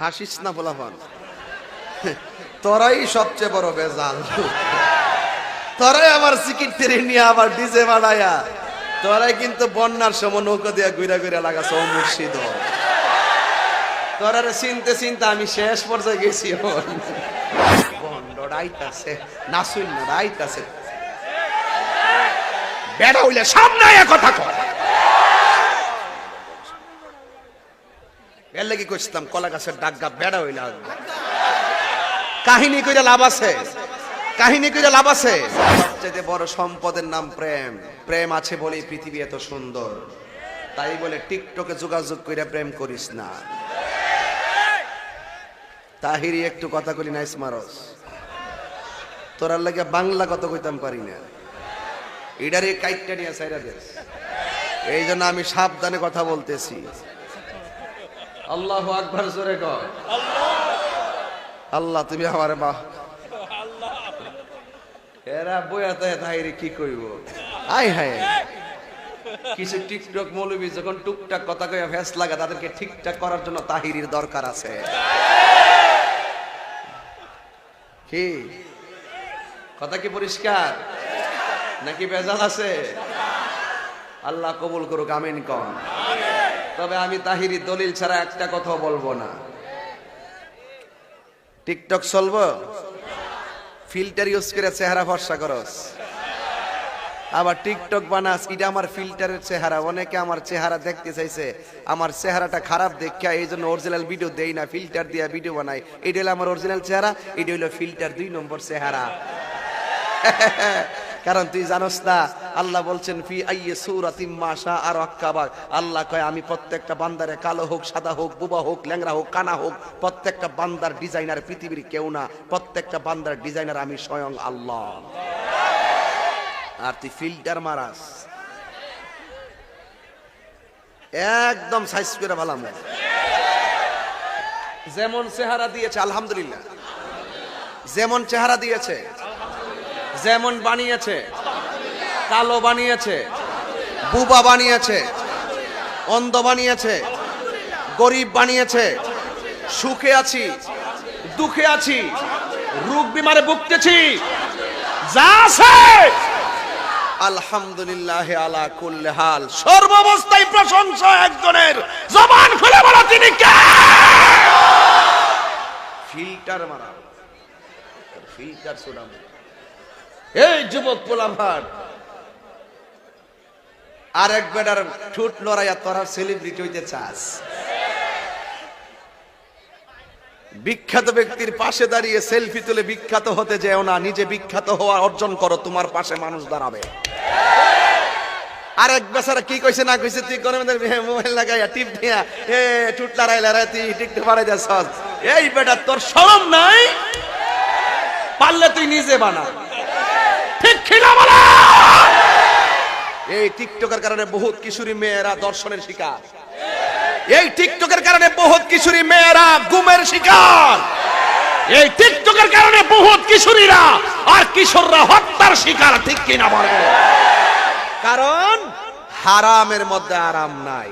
হাসিস না বলাফান তোরাই সবচেয়ে বড় বেজাল তোরাই আমার সিকিট নিয়ে আবার ডিজে বানায়া। তোরাই কিন্তু বন্যার সময় নৌকা দিয়া ঘুরা ঘুরা লাগাছ মুর্শিদ। তোরারে চিনতে চিনতে আমি শেষ পর্যায়ে গেছি। রাইতাছে নাসুন রাইতাছে বেড়া হইলে সামনে কথা কয়। এর লাগি কইছিলাম, কলা গাছের ডাগা বেড়া হইলে। কাহিনী কইরা লাভ আছে। কাহিনী লাভ আছে। সবচেয়ে বড় সম্পদের নাম প্রেম। প্রেম আছে বলেই পৃথিবী এত সুন্দর। তাই বলে টিকটকে যোগাযোগ প্রেম করিস না। তাহিরি, একটু কথা কলি নাইস মারস। তোরার লাগে বাংলা কথা কইতাম পারি না। এটারে কাইটটা নিয়ে সাইরা দেশ এই জন্য আমি সাবধানে কথা বলতেছি। আল্লাহ আকবার জোরে কয় আল্লাহ, তুমি আমার মা। এরা বইয়াতে তাইরে কি কইব? আই হায়। কিছু টিকটক মৌলবী যখন টুকটাক কথা কয়ে ফেস লাগা, তাদেরকে ঠিকঠাক করার জন্য তাহিরির দরকার আছে। কি? কথা কি পরিষ্কার? নাকি বেজাল আছে? আল্লাহ কবুল করুক, আমিন কম তবে আমি তাহিরি দলিল ছাড়া একটা কথা বলব না। টিকটক চলবো? ফিল্টার ইউজ করে চেহারা ভরসা করস। আবার টিকটক বানাস, এটা আমার ফিল্টারের চেহারা। অনেকে আমার চেহারা দেখতে চাইছে, আমার চেহারাটা খারাপ দেখা এই জন্য অরিজিনাল ভিডিও দেই না, ফিল্টার দিয়া ভিডিও বানাই। এটা হলো আমার অরিজিনাল চেহারা, এটা হলো ফিল্টার দুই নম্বর চেহারা। কারণ তুই জানোস না, আল্লাহ বলছেন, ফি আইয়ে সূরাতিম মাশা আর আক্কাবাক আল্লাহ কয়, আমি প্রত্যেকটা বান্দারে কালো হোক, সাদা হোক, বুবা হোক ল্যাংরা হোক, কানা হোক, প্রত্যেকটা বান্দার ডিজাইনার পৃথিবীর কেউ না, প্রত্যেকটা বান্দার ডিজাইনার আমি স্বয়ং আল্লাহ। আর তুই ফিল্টার মারাস। একদম সাইজ করে ভালাম যেমন চেহারা দিয়েছে, আলহামদুলিল্লাহ। যেমন চেহারা দিয়েছে যেমন বানিয়েছে, কালো বানিয়েছে, বুবা বানিয়েছে, অন্ধ বানিয়েছে, গরিব বানিয়েছে, সুখে আছি, দুঃখে আছি, রোগ বিমারে ভুগতেছি। যা আছে! আলহামদুলিল্লাহ আলা কুল্লে হাল। সর্বাবস্থায় প্রশংসা একজনের। জবান খুলে বলা তিনি কে? ফিল্টার মারা ফিল্টার সুনাম এই যুবক পোলাভার আর এক বেটার ঠুট লড়াইয়া তোরা সেলিব্রিটি হইতে চাস। বিখ্যাত ব্যক্তির পাশে দাঁড়িয়ে সেলফি তুলে বিখ্যাত হতে যেও না, নিজে বিখ্যাত হওয়া অর্জন করো, তোমার পাশে মানুষ দাঁড়াবে। আর এক বেচারা কি কইছে না কইছে, তুই কোন মোবাইল লাগাইয়া টিপ দিয়া এ ঠুট লড়াই লড়াই তুই টিকতে পারে যাস এই বেটা, তোর শরম নাই? পারলে তুই নিজে বানা। ঠিক বলা! এই টিকটকের কারণে বহুত কিশোরী মেয়েরা দর্শনের শিকার। এই টিকটকের কারণে বহুত কিশোরী মেয়েরা গুমের শিকার। এই টিকটকের কারণে বহুত কিশোরীরা আর কিশোররা হত্যার শিকার, ঠিক কিনা বলে? কারণ হারামের মধ্যে আরাম নাই।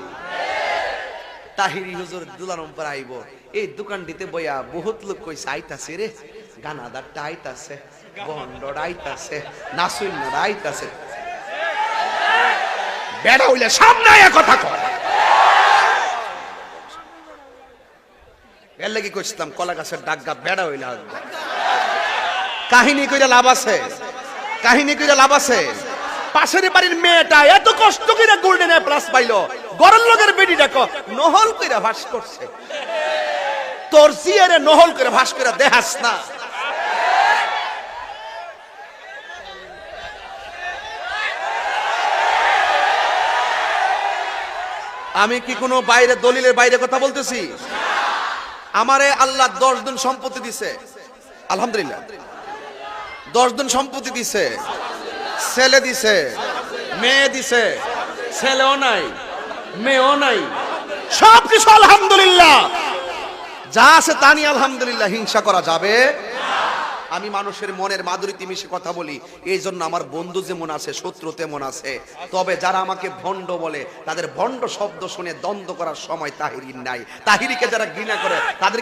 তাহিরি হুজুর দুলারম্পর আইব। এই দোকানটিতে বইয়া বহুত লোক কইছে, আইতাছে রে। গানাদারটা আইতাছে বন্ডর আইতাছে নাসুন্নর আইতাছে বেড়া হইলে সামনে কথা এর লাগি কইছিলাম, কলা গাছের বেড়া হইলে কাহিনী কইরা লাভ আছে। কাহিনী কইরা লাভ আছে। পাশের বাড়ির মেয়েটা এত কষ্ট করে গোল্ডেন প্লাস পাইলো। গরল লোকের বেডি দেখো, নহল কইরা ভাস করছে। তোর জিয়ারে নহল করে ভাস করে দেখাস না। আমি কি কোনো বাইরে দলিলের বাইরে কথা বলতেছি? আমারে আল্লাহ দশ দিন সম্পত্তি দিছে। আলহামদুলিল্লাহ। দশ দিন সম্পত্তি দিছে। ছেলে দিছে। মেয়ে দিছে। ছেলেও নাই, মেয়েও নাই। সব কিছু আলহামদুলিল্লাহ। যা আছে তা নিয়ে আলহামদুলিল্লাহ হিংসা করা যাবে। আমি মানুষের মনের মাধুরীতে মিশে কথা বলি এই জন্য আমার বন্ধু যেমন আছে, শত্রু তেমন আছে। তবে যারা আমাকে ভণ্ড বলে, তাদের ভণ্ড শব্দ শুনে দ্বন্দ্ব করার সময় তাহিরির নাই। তাহিরিকে যারা ঘৃণা করে, তাদেরকে